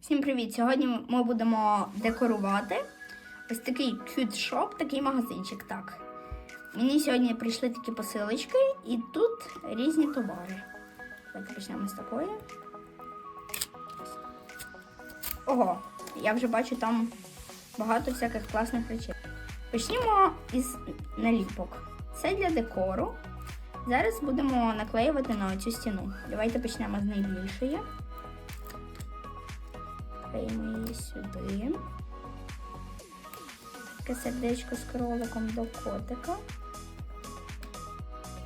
Всім привіт! Сьогодні ми будемо декорувати ось такий shop, такий магазинчик. Так. Мені сьогодні прийшли такі посилочки, і тут різні товари. Давайте почнемо з такої. Ого, я вже бачу там багато всяких класних речей. Почнімо із наліпок. Це для декору. Зараз будемо наклеювати на цю стіну. Давайте почнемо з найбільшої. Клеїмо її сюди. Таке сердечко з кроликом до котика.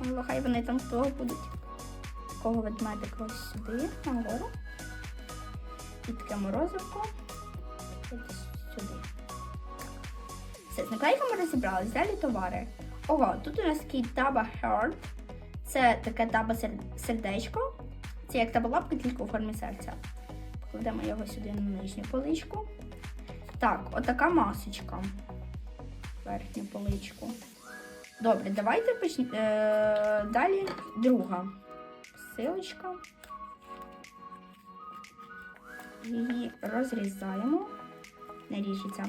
Ну, хай вони там того будуть. Такого ведмедика ось сюди, нагору. І таке морозивко. Ось сюди. Все, з наклейками розібрались. Далі товари. Ого, тут у нас такий таба Heart. Це таке таба сердечко. Це як таба лапка, тільки у формі серця. Покладемо його сюди на нижню поличку. Так, отака масочка. Верхню поличку. Добре, давайте почнемо. Е, далі друга посилочка. Її розрізаємо. Не ріжеться.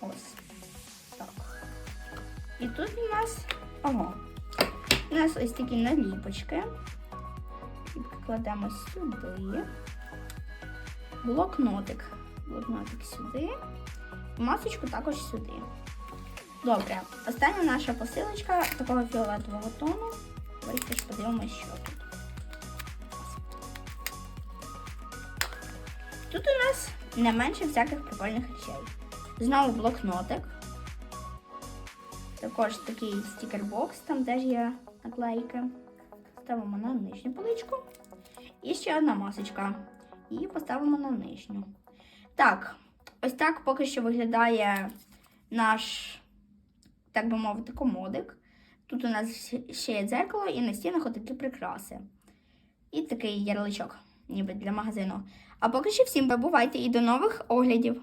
Ось. Так. І тут у нас. Ого. У нас ось такі наліпочки. Кладемо сюди. Блокнотик. Блокнотик сюди. Масочку також сюди. Добре, остання наша посилочка такого фіолетового тону. Давайте ж подивимося, що тут. Тут у нас не менше всяких прикольних речей. Знову блокнотик. Також такий стікербокс, там теж є наклейки. Ставимо на нижню поличку. І ще одна масочка. Її поставимо на нижню. Так, ось так поки що виглядає наш, так би мовити, комодик. Тут у нас ще є дзеркало і на стінах отакі прикраси. І такий ярличок, ніби для магазину. А поки що всім бувайте і до нових оглядів!